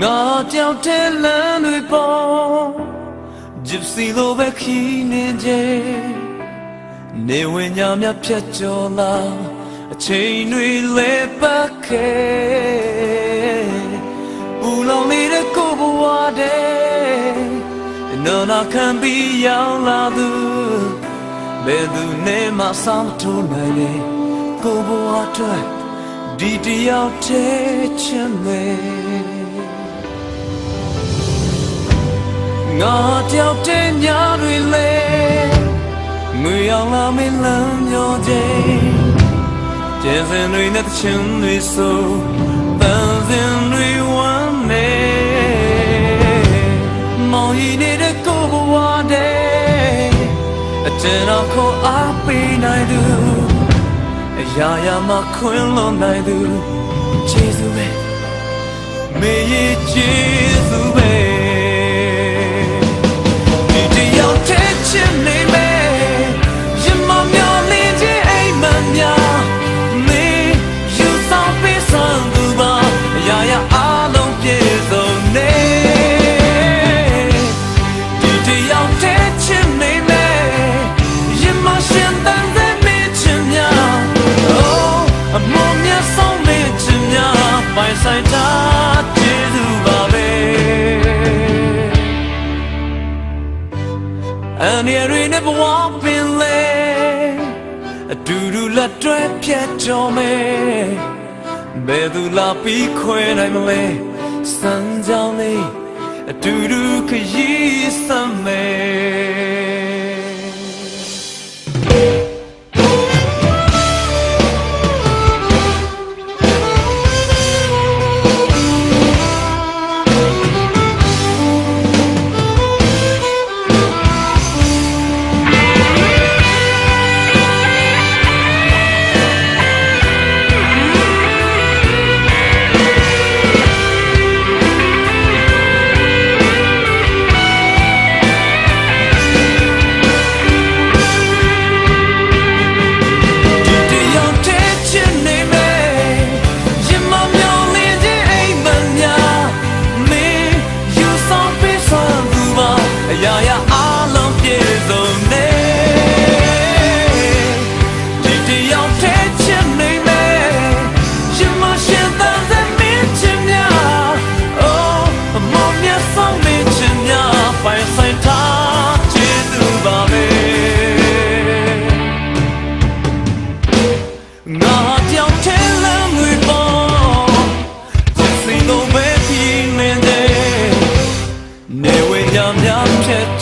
ငါကြောက်တဲ့လမ်းတွေပေါ် gypsy လိုပဲခီးနေကြနေဝင်ညာမြဖြတ်ကျော်လာအချိန်တွေလဲပတ်ခဲ့ပူလောင်နေတဲ့ကိုယ်ဘဝတဲ့နော်နာခံပြီးရောက်လာသူဘယ်သူနဲ့မှစောင့်ထိုးနိုင်လေကိုယ်ဘဝအတွက်ဒီတယောက်တည်းချင်မယ် ငါတယောက်တည်းညာတွေလဲငွေအောင်လာမင်းလမ်းညောခြင်းကျန်စင်တွေနဲ့တချင်တွေဆိုတန်စင်တွေဝမ်းနေမောင်ရီနေတဲ့ကိုယ်ဘဝတဲ့အကျဉ်းတော်ကိုအားပေးနိုင်သူအရာရာမှာခွင်လွန်နိုင်သူခြေစုပဲမေရဲ့ခြေစု အန်ရရီနဲ့ဘဝပင်လေအတူတူလက်တွဲပြတ်တော်မယ်ဘယ်သူလာပြီးခွဲနိုင်မလဲစံကြောင်းလေးအတူတူခရီးစမ်း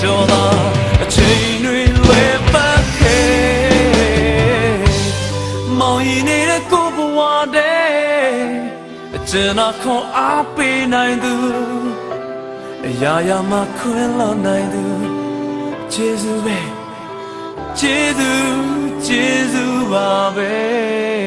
ကျော်လာအချိန်တွေလဲပတ်ခဲ့မောင်ရင်နေတဲ့ကိုယ်ဘဝတဲ့အကျဉ်းအခွန်အားပေးနိုင်သူအရာရာမှာခွင်လောနိုင်သူကျေးဇူးပဲကျေးဇူးကျေးဇူးပါပဲ